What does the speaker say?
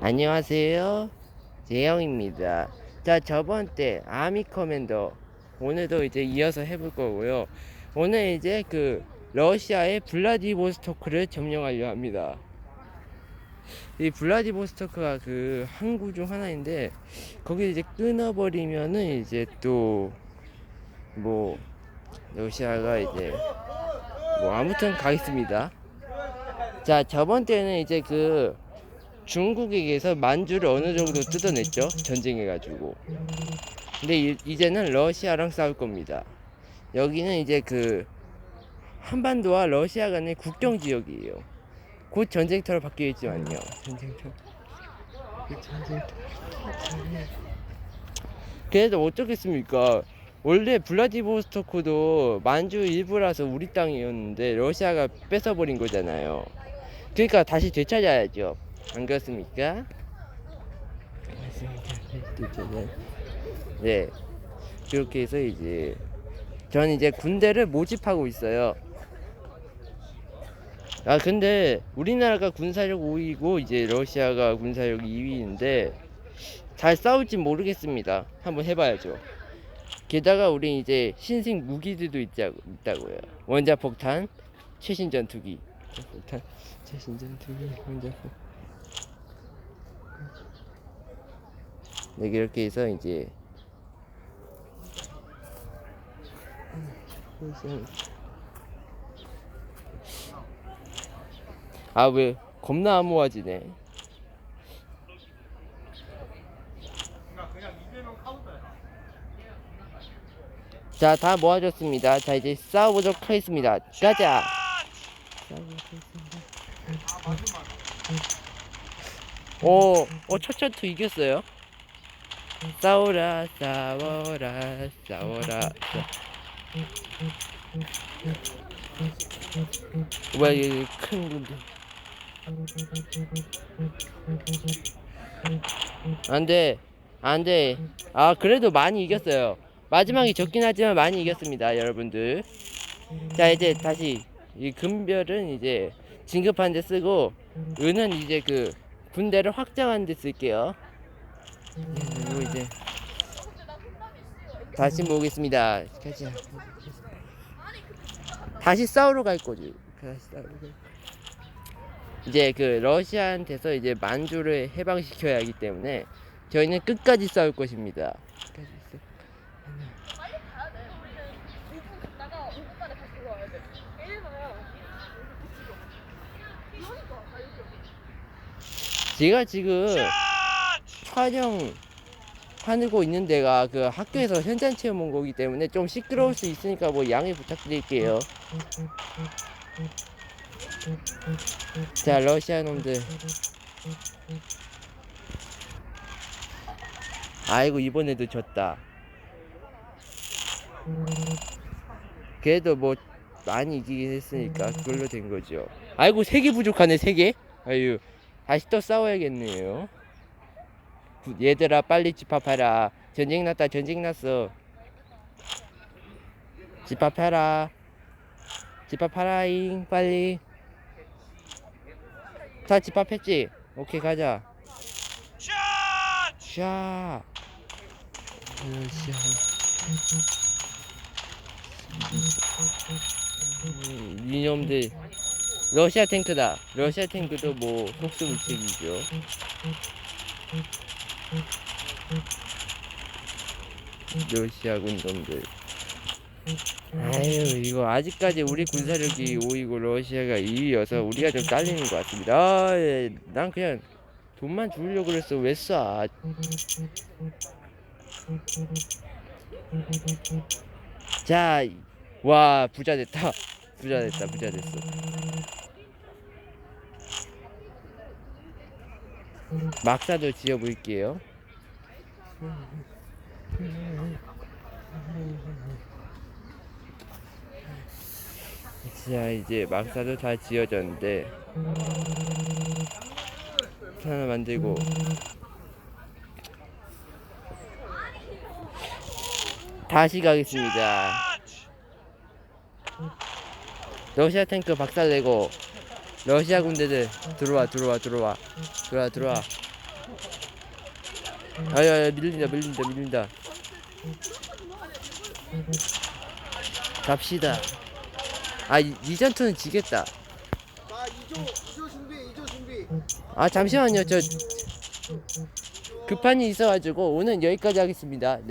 안녕하세요. 재영입니다. 자, 저번 때 아미 커맨더 오늘도 이제 이어서 해볼 거고요. 오늘 이제 그 러시아의 블라디보스토크를 점령하려 합니다. 이 블라디보스토크가 그 항구 중 하나인데 거기 이제 끊어버리면은 이제 또 뭐 러시아가 이제 뭐 아무튼 가겠습니다. 자, 저번 때는 이제 그 중국에게서 만주를 어느 정도 뜯어냈죠. 전쟁해가지고. 근데 이, 이제는 러시아랑 싸울 겁니다. 여기는 이제 그 한반도와 러시아 간의 국경 지역이에요. 곧 전쟁터로 바뀌겠지만요. 전쟁터. 그 전쟁터. 그래도 어쩌겠습니까? 원래 블라디보스토크도 만주 일부라서 우리 땅이었는데 러시아가 뺏어버린 거잖아요. 그러니까 다시 되찾아야죠. 안 그렇습니까? 네. 그렇게 해서 이제 전 이제 군대를 모집하고 있어요. 아 근데 우리나라가 군사력 5위고 이제 러시아가 군사력 2위인데 잘 싸울지 모르겠습니다. 한번 해봐야죠. 게다가 우리 이제 신생 무기들도 있다고요. 원자 폭탄, 최신 전투기, 폭탄, 최신 전투기, 원자 폭. 네 이렇게 해서 이제 아 왜 겁나 암호화지네. 자, 다 모아졌습니다. 자, 이제 싸워보도록 하겠습니다. 가자! 오, 어, 첫 전투 이겼어요. 싸워라, 싸워라, 싸워라. 싸- 뭐야, 이큰 군대. 안 돼. 안 돼. 아, 그래도 많이 이겼어요. 마지막이 적긴 하지만 많이 이겼습니다, 여러분들. 자, 이제 다시 이 금별은 이제 진급한 데 쓰고 은은 이제 그 군대를 확장하는 데 쓸게요. 그리고 이제 다시 모으겠습니다. 가자. 다시 싸우러 갈 거지. 다시 싸우러 갈 거지. 이제 그 러시아한테서 이제 만주를 해방시켜야 하기 때문에 저희는 끝까지 싸울 것입니다. 끝까지 싸- 빨리 가야 돼. 우리는 5분 갔다가 5분 만에 다시 돌아와야 돼. 이래서야. 그러니까 나 이렇게 제가 지금 촬영 하고 있는 데가 그 학교에서 현장 체험 온 거기 때문에 좀 시끄러울 수 있으니까 뭐 양해 부탁드릴게요. 자, 러시아 놈들. 아이고, 이번에도 졌다. 그래도 뭐 많이 이기긴 했으니까 그걸로 된 거죠. 아이고, 세 개 부족하네, 세 개? 아유, 다시 또 싸워야겠네요. 부- 얘들아, 빨리 집합하라. 전쟁 났다, 전쟁 났어. 집합하라. 집합하라잉, 빨리. 다 집합했지? 오케이, 가자. 샷! 으쌰. 음, 이놈들. 러시아 탱크다. 러시아 탱크도 뭐 속수무책이죠. 러시아 군놈들. 아유 이거 아직까지 우리 군사력이 5위고 러시아가 2위여서 우리가 좀 딸리는 것 같습니다. 아, 예, 난 그냥 돈만 주려고 그랬어. 왜 쏴? 자, 와 부자 됐다. 부자 됐다. 부자 됐어. 막사도 지어볼게요. 자 이제 막사도 다 지어졌는데 하나 만들고 다시 가겠습니다. 러시아 탱크 박살내고 러시아 군대들 들어와 들어와 들어와. 들어와 들어와. 아야야 밀린다 밀린다 밀린다. 갑시다. 아 이- 이 전투는 지겠다. 자 2조 2조 준비 2조 준비 아 잠시만요. 저 급한 일이 있어가지고 오늘 여기까지 하겠습니다. 네.